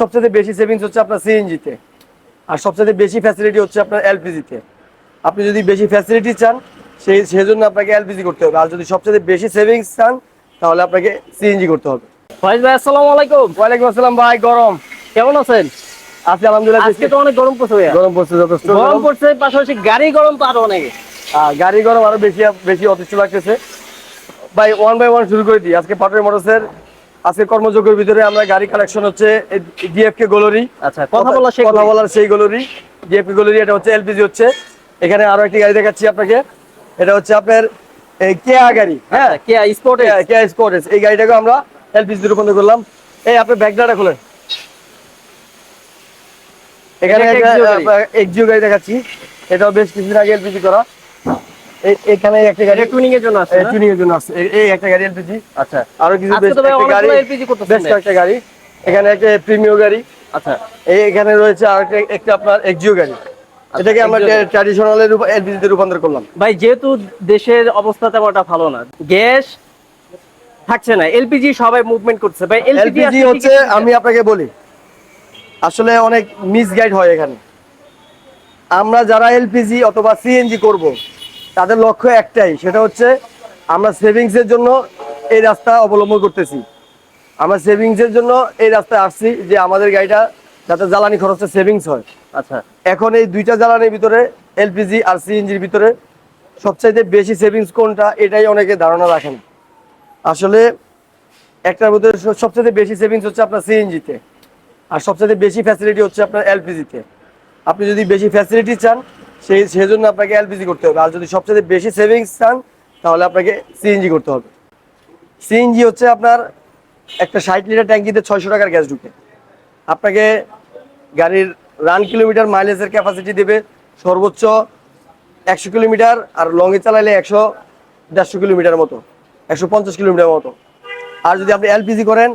সবচেয়ে বেশি সেভিংস হচ্ছে আপনার সিএনজিতে আর সবচেয়ে বেশি ফ্যাসিলিটি হচ্ছে আপনার এলপিজিতে আপনি যদি বেশি ফ্যাসিলিটি চান সেই সেজন্য আপনাকে এলপিজি করতে হবে। আর যদি সবচেয়ে বেশি সেভিংস চান তাহলে আপনাকে সিএনজি করতে হবে। ফয়েজ ভাই আসসালামু আলাইকুম। ওয়ালাইকুম আসসালাম ভাই গরম। কেমন আছেন? আজকে আলহামদুলিল্লাহ আজকে তো অনেক গরম পড়ছে গরম পড়ছে যথেষ্ট গরম। পড়ছে পাশাপাশি গাড়ি গরম তো আরও অনেক। গাড়ি গরম আরও বেশি বেশি অতিষ্ঠ লাগতেছে। ভাই ওয়ান বাই ওয়ান শুরু করে দিই। আজকে পাটোয়ারি মোটরসের আজকে কর্মযোগ্যের ভিতরে আমরা গাড়ি কালেকশন হচ্ছে ডিএফকে গোলরি আচ্ছা কথা বলা কথা বলার সেই গোলরি ডিএফকে গোলরি এটা হচ্ছে এলপিজি হচ্ছে। এখানে আরও একটি গাড়ি দেখাচ্ছি আপনাকে। এটা হচ্ছে আপনার কেয়া গাড়ি হ্যাঁ? কেয়া কেয়া স্পোর্টস এই গাড়িটাকে আমরা এলপিজি রূপান্তর করলাম। এই আপনি ব্যাগডাটা খুলেন। এখানে। এক্সিও গাড়ি। দেখাচ্ছি। এটাও বেশ কিছুদিন আগে এলপিজি করা। এখানে একটা গাড়ি টুনিং এর জন্য আছে টুনিং এর জন্য আসছে এই- একটা গাড়ি এলপিজি আচ্ছা। আরও কিছু বেশ একটা গাড়ি এলপিজি বেশ কয়েকটা গাড়ি। এখানে একটা গাড়ি। আচ্ছা। এই এখানে রয়েছে আর একটা আপনার এক্সিও গাড়ি। এটাকে আমরা। ট্র্যাডিশনালের এলপিজিতে রূপান্তর করলাম। ভাই যেহেতু দেশের অবস্থা তেমন একটা ভালো না গ্যাস থাকছে না এলপিজি সবাই মুভমেন্ট করছে। ভাই এলপিজি হচ্ছে আমি আপনাকে বলি আসলে অনেক মিসগাইড হয় এখানে। আমরা যারা এলপিজি অথবা সিএনজি করব তাদের লক্ষ্য একটাই সেটা হচ্ছে আমরা সেভিংস এর জন্য এই রাস্তা অবলম্বন করতেছি। আমরা সেভিংস এর জন্য এই রাস্তায় আসছি যে আমাদের গাড়িটা যাতে জ্বালানি খরচটা সেভিংস হয়। আচ্ছা। এখন এই দুইটা জ্বালানির ভিতরে এলপিজি আর সিএনজির ভিতরে সবচাইতে বেশি সেভিংস কোনটা এটাই অনেকে ধারণা রাখেন। আসলে একটার মধ্যে স- সবচেয়ে বেশি সেভিংস হচ্ছে আপনার সিএনজিতে আর সবচেয়ে বেশি ফ্যাসিলিটি হচ্ছে আপনার এলপিজিতে। আপনি যদি বেশি ফ্যাসিলিটি চান সেই সেজন্য আপনাকে এলপিজি করতে হবে। আর যদি সবচেয়ে বেশি সেভিংস চান, তাহলে আপনাকে সিএনজি করতে হবে। সিএনজি হচ্ছে আপনার একটা ষাট লিটার ট্যাঙ্কিতে ছয়শো টাকার গ্যাস ঢুকে। আপনাকে গাড়ির রান কিলোমিটার মাইলেজের ক্যাপাসিটি দেবে সর্বোচ্চ একশো কিলোমিটার আর লংয়ে চালাইলে একশো দেড়শো কিলোমিটার মতো, একশো পঞ্চাশ কিলোমিটার মতো। আর যদি আপনি এলপিজি করেন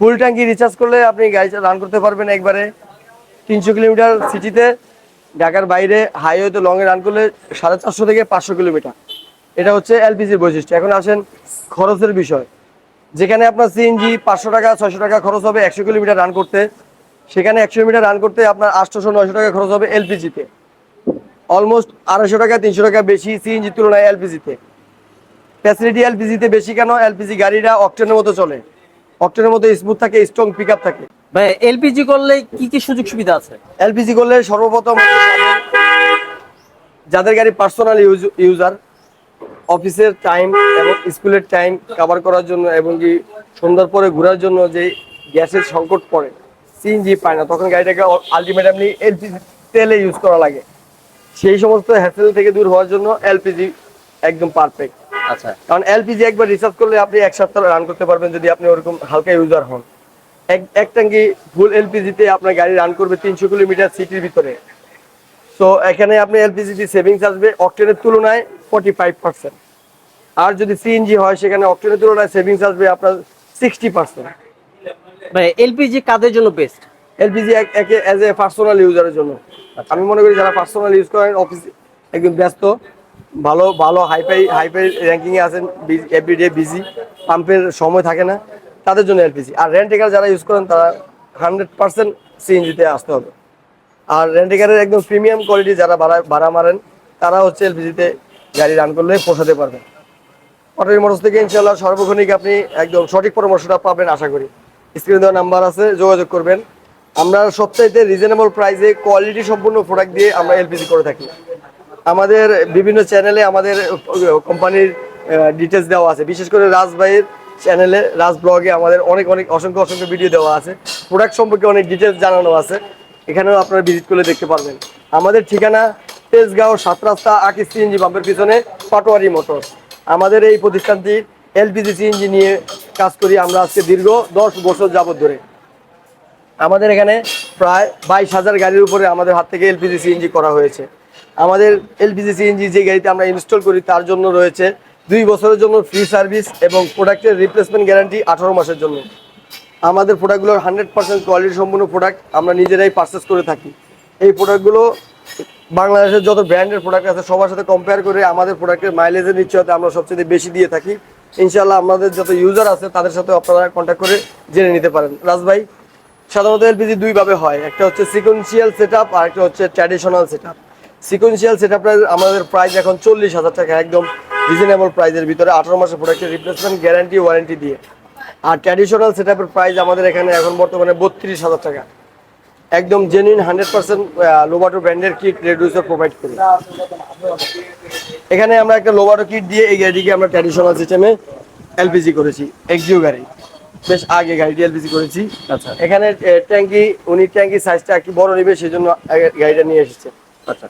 ফুল ট্যাঙ্কি রিচার্জ করলে আপনি গাড়ি রান করতে পারবেন একবারে। তিনশো কিলোমিটার সিটিতে ঢাকার বাইরে হাইওয়েতে লংয়ে রান করলে সাড়ে চারশো থেকে পাঁচশো কিলোমিটার। এটা হচ্ছে এলপিজির বৈশিষ্ট্য। এখন আসেন খরচের বিষয়। যেখানে আপনার সিএনজি পাঁচশো টাকা, ছয়শো টাকা খরচ হবে একশো কিলোমিটার রান করতে। সেখানে একশো মিটার রান করতে আপনার আটশোশো, নয়শো টাকা খরচ হবে এলপিজিতে অলমোস্ট আড়াইশো টাকা, তিনশো টাকা বেশি সিএনজির তুলনায় এলপিজিতে ফ্যাসিলিটি এলপিজিতে বেশি কেন? এলপিজি গাড়িটা অকটেনের মতো চলে। অকটেনের মতো স্মুথ থাকে স্ট্রং পিক থাকে। ভাই এলপিজি করলে কি কি সুযোগ সুবিধা আছে? এলপিজি করলে সর্বপ্রথম যাদের গাড়ি পার্সোনাল ইউজার অফিসের টাইম এবং স্কুলের টাইম কভার করার জন্য এবং কি সন্ধ্যার পরে ঘোরার জন্য যে গ্যাসের সংকট পড়ে সিএনজি পায় না তখন গাড়িটাকে আলটিমেটলি এলপিজি তেলে ইউজ করা লাগে। সেই সমস্ত হ্যাসেল থেকে দূর হওয়ার জন্য এলপিজি একদম পারফেক্ট আচ্ছা। কারণ এলপিজি একবার রিচার্জ করলে আপনি এক সপ্তাহ রান করতে পারবেন যদি আপনি ওরকম হালকা ইউজার হন। এক ট্যাঙ্কি ফুল এলপিজিতে আপনার গাড়ি রান করবে তিনশো কিলোমিটার সিটির ভিতরে। সো এখানে আপনি এলপিজিতে সেভিংস আসবে অক্টেনের তুলনায় ফর্টি ফাইভ পার্সেন্ট আর যদি সিএনজি হয় সেখানে অক্টেনের তুলনায় সেভিংস আসবে আপনার সিক্সটি পার্সেন্ট ভাই এলপিজি কাদের জন্য বেস্ট এলপিজি একে অ্যাজ এ পার্সোনাল ইউজারের জন্য। আমি মনে করি যারা পার্সোনাল ইউজ করেন অফিস একদম ব্যস্ত ভালো ভালো হাইফাই হাইফাই র্যাঙ্কিংয়ে আছেন এভরিডে বিজি পাম্পের সময় থাকে না। তাদের জন্য এলপিজি। আর রেন্টেকার যারা ইউজ করেন, তারা হান্ড্রেড পার্সেন্ট সিএনজিতে আসতে হবে। আর রেন্টেকারের একদম প্রিমিয়াম কোয়ালিটি যারা ভাড়া ভাড়া মারেন, তারা হচ্ছে এলপিজিতে গাড়ি রান করলে পোষাতে পারবেন। অটোরি মোটরস থেকে ইনশাল্লাহ সর্বক্ষণিক আপনি একদম সঠিক পরামর্শটা পাবেন, আশা করি। স্ক্রিনে দেওয়া নাম্বার আছে, যোগাযোগ করবেন। আমরা সবচাইতে রিজনেবল প্রাইসে কোয়ালিটি সম্পূর্ণ প্রোডাক্ট দিয়ে আমরা এলপিজি করে থাকি। আমাদের বিভিন্ন চ্যানেলে আমাদের কোম্পানির ডিটেলস দেওয়া আছে। বিশেষ করে রাজ ভাইয়ের চ্যানেলে রাজ ব্লগে আমাদের অনেক অনেক, অসংখ্য অসংখ্য ভিডিও দেওয়া আছে। প্রোডাক্ট সম্পর্কে অনেক ডিটেলস জানানো আছে। এখানেও আপনারা ভিজিট করলে দেখতে পারবেন। আমাদের ঠিকানা তেজগাঁও, সাত রাস্তা আকিস সিএনজি পাম্পের পিছনে, পাটোয়ারি মোটরস। আমাদের এই প্রতিষ্ঠানটি এলপিজি সিএনজি নিয়ে কাজ করি আমরা আজকে দীর্ঘ দশ বছর যাবত ধরে। আমাদের এখানে প্রায় বাইশ হাজার গাড়ির উপরে আমাদের হাত থেকে এলপিজি সিএনজি করা হয়েছে। আমাদের এলপিজি সিএনজি যে গাড়িতে আমরা ইনস্টল করি, তার জন্য রয়েছে দুই বছরের জন্য ফ্রি সার্ভিস এবং প্রোডাক্টের রিপ্লেসমেন্ট গ্যারান্টি আঠারো মাসের জন্য। আমাদের প্রোডাক্টগুলোর হান্ড্রেড পার্সেন্ট কোয়ালিটি সম্পূর্ণ প্রোডাক্ট আমরা নিজেরাই পারচেস করে থাকি। এই প্রোডাক্টগুলো বাংলাদেশের যত ব্র্যান্ডের প্রোডাক্ট আছে, সবার সাথে কম্পেয়ার করে আমাদের প্রোডাক্টের মাইলেজের নিশ্চয়তা আমরা সবচেয়ে বেশি দিয়ে থাকি। ইনশাল্লাহ আমাদের যত ইউজার আছে, তাদের সাথে আপনারা কন্ট্যাক্ট করে জেনে নিতে পারেন। রাজ ভাই, সাধারণত এলপিজি দুইভাবে হয়। একটা হচ্ছে সিকোয়েন্সিয়াল সেটআপ আর একটা হচ্ছে ট্র্যাডিশনাল সেটআপ সিকোয়েন্সিয়াল সেটআপটা আমাদের প্রাইস এখন চল্লিশ হাজার টাকা একদম রিজনেবল প্রাইসের ভিতরে। আঠারো মাসের প্রোডাক্টের রিপ্লেসমেন্ট গ্যারান্টি ওয়ারেন্টি দিয়ে। আর ট্র্যাডিশনাল সেটআপের প্রাইস আমাদের এখানে এখন বর্তমানে বত্রিশ হাজার টাকা। একদম জেনুইন হান্ড্রেড পার্সেন্ট লোবাটো ব্র্যান্ডের কিট রেডিউসার প্রোভাইড করি। এখানে আমরা একটা লোবাটো কিট দিয়ে এই গাড়িটিকে আমরা ট্র্যাডিশনাল সিস্টেমে এলপিজি করেছি এক্সিও গাড়ি। বেশ আগে গাড়িটি এলপিজি করেছি। আচ্ছা। এখানে ট্যাঙ্কি উনি ট্যাঙ্কি সাইজটা একটু বড় নেবে সেই জন্য গাড়িটা নিয়ে এসেছে। আচ্ছা।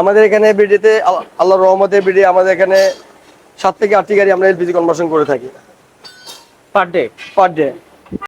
আমাদের এখানে বিডিতে আল্লাহ রহমতের বিডি আমাদের এখানে সাত থেকে আটটি গাড়ি আমরা এলপিজি কনভার্সন করে থাকি। Per day per day